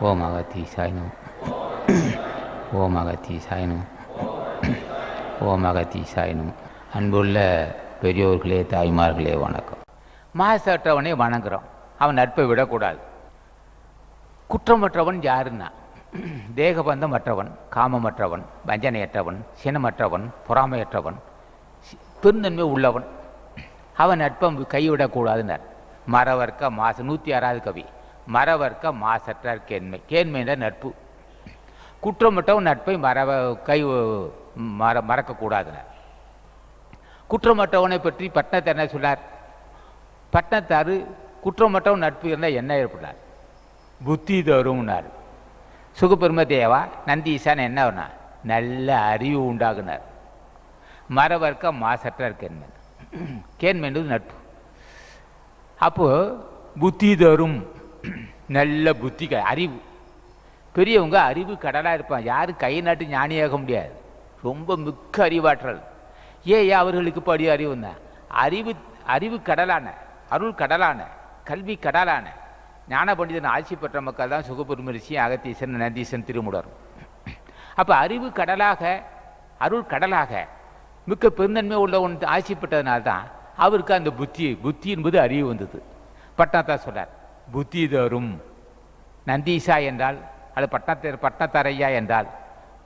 ஓம் அகத்தி நம ஓம் அகத்தி நம ஓம் அகத்தி நம அன்புள்ள பெரியோர்களே தாய்மார்களே வணக்கம். மாசற்றவனை வணங்குறோம். அவன் நட்பை விடக்கூடாது. குற்றமற்றவன் யாருன்னா? தேகபந்தமற்றவன் காமமற்றவன் வஞ்சனையற்றவன் சினமற்றவன் பொறாமையற்றவன் பெருந்தன்மை உள்ளவன். அவன் நட்பம் கைவிடக்கூடாதுன்னார். மறவர்க்க மாசு நூற்றி ஆறாவது கவி. மறவர்க்க மாசற்றார் கேண்மை. கேண்மைன்ற நட்பு. குற்றமற்றவன் நட்பை மறவ கை மற மறக்கக்கூடாதுனார் குற்றமற்றவனை பற்றி பட்டணத்தை என்ன சொன்னார்? பட்டணத்தாரு குற்றமற்றவன் நட்பு இருந்தால் என்ன ஏற்பட்டார் புத்தி தரும்னார். சுகபெரும தேவா நந்தீசான் என்ன நல்ல அறிவு உண்டாகுனார். மரவர்க்க மாசற்றார் கேண்மன் கேண்மென்றது நட்பு. அப்போது புத்தி தரும் நல்ல புத்தி க- அறிவு. பெரியவங்க அறிவு கடலாக இருப்பான் யாரும் கை நாட்டு ஞானியாக முடியாது. ரொம்ப மிக்க அறிவாற்றல். ஏன் அவர்களுக்கு படி அறிவு தான் அறிவு அறிவு கடலான அருள் கடலான கல்வி கடலான ஞான பண்டிதன் ஆட்சி பெற்ற மக்கள் தான் சுகபெருமரிசி அகத்தீசன் நந்தீசன் திருமுடர் அப்போ அறிவு கடலாக அருள் கடலாக மிக்க பெருந்தன்மை உள்ளவன் ஆட்சி பெற்றதுனால்தான் அவருக்கு அந்த புத்தி புத்தி என்பது அறிவு வந்தது. பட்னா தான் சொல்கிறார் புத்தி தரும். நந்தீசா என்றால் அது பட்டணத்தை பட்டத்தரையா என்றால்.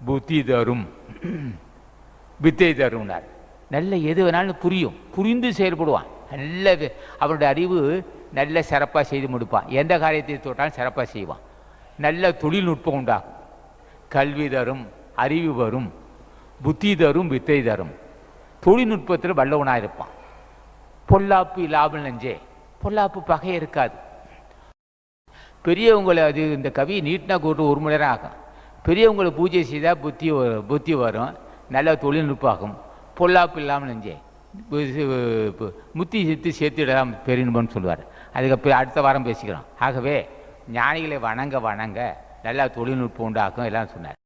புத்தி தரும். வித்தை தரும்னார். நல்ல எது வேணாலும் புரியும். புரிந்து செயல்படுவான். நல்ல அவனுடைய அறிவு நல்ல சிறப்பாக செய்து முடிப்பான். எந்த காரியத்தை தொட்டாலும் சிறப்பாக செய்வான். நல்ல தொழில்நுட்பம் உண்டாகும் கல்வி தரும் அறிவு வரும். புத்தி தரும் வித்தை தரும். தொழில்நுட்பத்தில் வல்லவனாக இருப்பான் பொல்லாப்பு இல்லாமல் நெஞ்சே. பொல்லாப்பு பகை இருக்காது. பெரியவங்களை அது இந்த கவி நீட்டினா கூட்டு ஒரு மணி நேரம் ஆகும். பெரியவங்களை பூஜை செய்தால் புத்தி புத்தி வரும். நல்ல தொழில்நுட்பம் ஆகும் பொல்லாப்பு இல்லாமல் நெஞ்சே. முத்தி சித்து சேர்த்துடலாம் பெரியன்பன்னு சொல்லுவார். அதுக்கு அடுத்த வாரம் பேசிக்கிறோம். ஆகவே ஞானிகளை வணங்க வணங்க நல்லா தொழில்நுட்பம் உண்டாக்கும் எல்லாம் சொன்னார்.